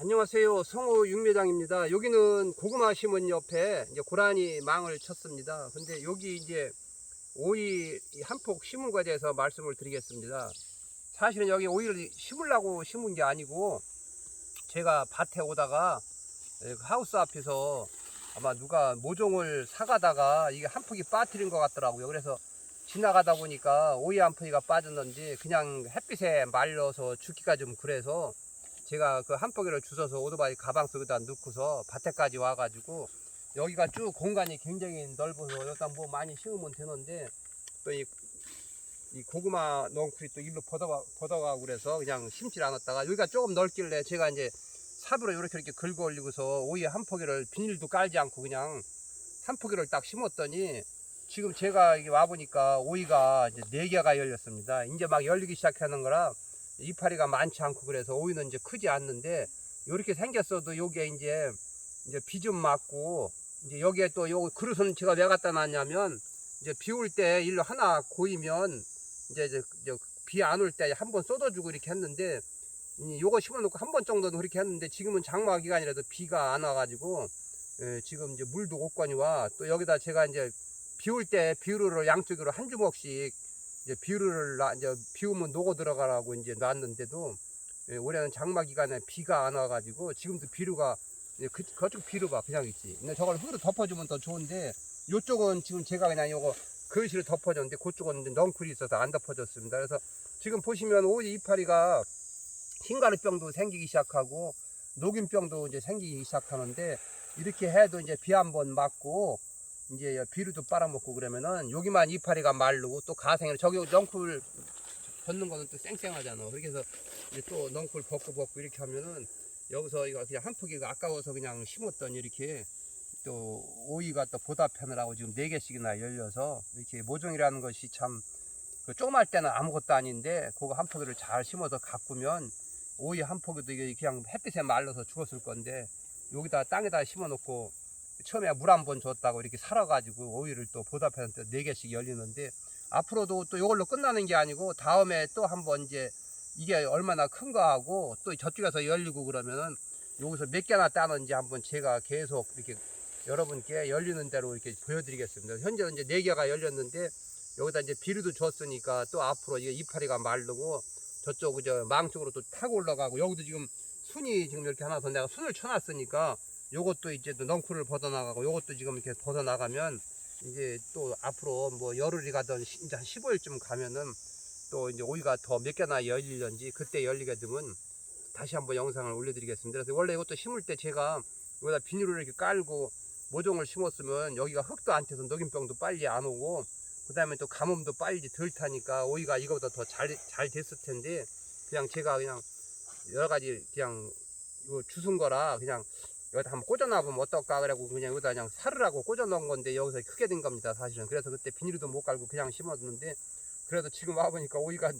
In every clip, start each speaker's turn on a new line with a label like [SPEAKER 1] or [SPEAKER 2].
[SPEAKER 1] 안녕하세요. 성우 육매장입니다. 여기는 고구마 심은 옆에 이제 고라니 망을 쳤습니다. 근데 여기 이제 오이 한폭 심은 거에 대해서 말씀을 드리겠습니다. 사실은 여기 오이를 심으려고 심은 게 아니고 제가 밭에 오다가 그 하우스 앞에서 아마 누가 모종을 사가다가 이게 한 폭이 빠뜨린 것 같더라고요. 그래서 지나가다 보니까 오이 한 폭이가 빠졌는지 그냥 햇빛에 말려서 죽기가 좀 그래서 제가 그 한 포기를 주워서 오토바이 가방 속에다 넣고서 밭에까지 와가지고 여기가 쭉 공간이 굉장히 넓어서 여기다 뭐 많이 심으면 되는데 또 이 이 고구마 넝쿨이 또 일로 벗어가, 벗어가고 그래서 그냥 심질 않았다가 여기가 조금 넓길래 제가 이제 삽으로 이렇게 이렇게 긁어 올리고서 오이 한 포기를 비닐도 깔지 않고 그냥 한 포기를 딱 심었더니 지금 제가 이게 와보니까 오이가 이제 네 개가 열렸습니다. 이제 막 열리기 시작하는 거라 이파리가 많지 않고 그래서 오이는 이제 크지 않는데 이렇게 생겼어도 요게 이제 이제 비 좀 맞고 이제 여기에 또 요 그릇은 제가 왜 갖다 놨냐면 이제 비 올 때 일로 하나 고이면 이제 비안 올 때 한 번 쏟아주고 이렇게 했는데 이 요거 심어놓고 한 번 정도는 그렇게 했는데 지금은 장마 기간이라도 비가 안 와가지고 예, 지금 이제 물도 곳간이 와또 여기다 제가 이제 비올 때 비료를 양쪽으로 한 주먹씩 이제 비료를 놔- 이제 비 오면 녹아 들어가라고 이제 놨는데도 예, 올해는 장마 기간에 비가 안 와가지고 지금도 비료가 예, 그, 그쪽 비료가 그냥 있지. 근데 저걸 흙으로 덮어주면 더 좋은데 요쪽은 지금 제가 그냥 요거 그릇으로 덮어줬는데 그쪽은 이제 넝쿨이 있어서 안 덮어졌습니다. 그래서 지금 보시면 오이 이파리가 흰가루병도 생기기 시작하고 녹균병도 이제 생기기 시작하는데 이렇게 해도 이제 비 한 번 맞고 이제 비료도 빨아먹고 그러면은 여기만 이파리가 마르고 또 가생을 저기 넝쿨 벗는 거는 또 쌩쌩하잖아. 그렇게 해서 이제 또 넝쿨 벗고 벗고 이렇게 하면은 여기서 이거 그냥 한 포기가 아까워서 그냥 심었더니 이렇게 또 오이가 또 보답하느라고 지금 네 개씩이나 열려서 이렇게 모종이라는 것이 참그 조그말 때는 아무것도 아닌데 그거 한 포기를 잘 심어서 가꾸면 오이 한 포기도 이게 그냥 햇빛에 말라서 죽었을 건데 여기다 땅에다 심어 놓고 처음에 물 한 번 줬다고 이렇게 살아가지고 오이를 또 보답해서 또네 개씩 열리는데 앞으로도 또 이걸로 끝나는 게 아니고 다음에 또 한번 이제 이게 얼마나 큰가 하고 또 저쪽에서 열리고 그러면은 여기서 몇 개나 따는지 한번 제가 계속 이렇게 여러분께 열리는 대로 이렇게 보여드리겠습니다. 현재는 이제 네 개가 열렸는데 여기다 이제 비료도 줬으니까 또 앞으로 이게 이파리가 마르고 저쪽 저 망 쪽으로 또 타고 올라가고 여기도 지금 순이 지금 이렇게 하나 더 내가 순을 쳐놨으니까 요것도 이제 또 넝쿨을 벗어나가고 요것도 지금 이렇게 벗어나가면 이제 또 앞으로 뭐 열흘이 시- 이제 한 15일쯤 가면은 또 이제 오이가 더 몇 개나 열리는지 그때 열리게 되면 다시 한번 영상을 올려드리겠습니다. 그래서 원래 이것도 심을 때 제가 여기다 비닐을 이렇게 깔고 모종을 심었으면 여기가 흙도 안 튀어서 녹균병도 빨리 안 오고 그 다음에 또 가뭄도 빨리 덜 타니까 오이가 이거보다 더 잘 잘 됐을 텐데 그냥 제가 그냥 여러 가지 그냥 이거 주순 거라 그냥 여기다 한번 꽂아놔보면 어떨까? 그래고 그냥 여기다 그냥 사르라고 꽂아놓은 건데 여기서 크게 된 겁니다 사실은. 그래서 그때 비닐도 못 깔고 그냥 심었는데 그래도 지금 와보니까 오이가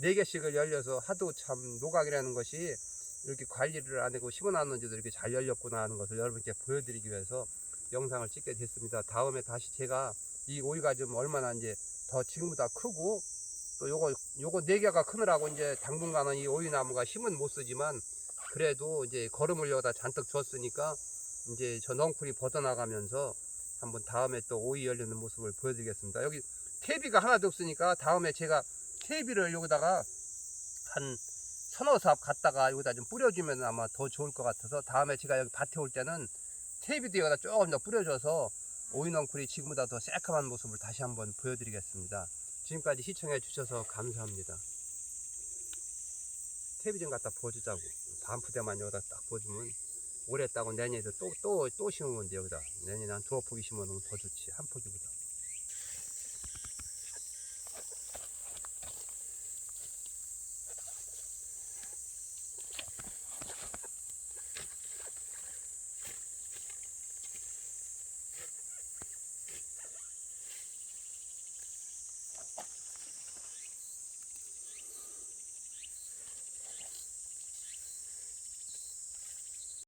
[SPEAKER 1] 네 개씩을 열려서 하도 참 노각이라는 것이 이렇게 관리를 안 하고 심어놨는지도 이렇게 잘 열렸구나 하는 것을 여러분께 보여드리기 위해서 영상을 찍게 됐습니다. 다음에 다시 제가 이 오이가 좀 얼마나 이제 더 지금보다 크고 또 요거 요거 네 개가 크느라고 이제 당분간은 이 오이 나무가 힘은 못 쓰지만 그래도 이제 걸음을 여기다 잔뜩 줬으니까 이제 저 넝쿨이 벗어나가면서 한번 다음에 또 오이 열리는 모습을 보여드리겠습니다. 여기 퇴비가 하나도 없으니까 다음에 제가 퇴비를 여기다가 한 서너 삽 갖다가 여기다 좀 뿌려주면 아마 더 좋을 것 같아서 다음에 제가 여기 밭에 올 때는 퇴비도 여기다 조금 더 뿌려줘서 오이 넝쿨이 지금보다 더 새까만 모습을 다시 한번 보여드리겠습니다. 지금까지 시청해 주셔서 감사합니다. TV 좀 갖다 보여주자고. 반푸대만 여기다 딱 보여주면 올해 따고 내년에도 또, 또, 또 심으면 돼, 여기다. 내년에 한 두어 포기 심어놓으면 더 좋지. 한 포기보다.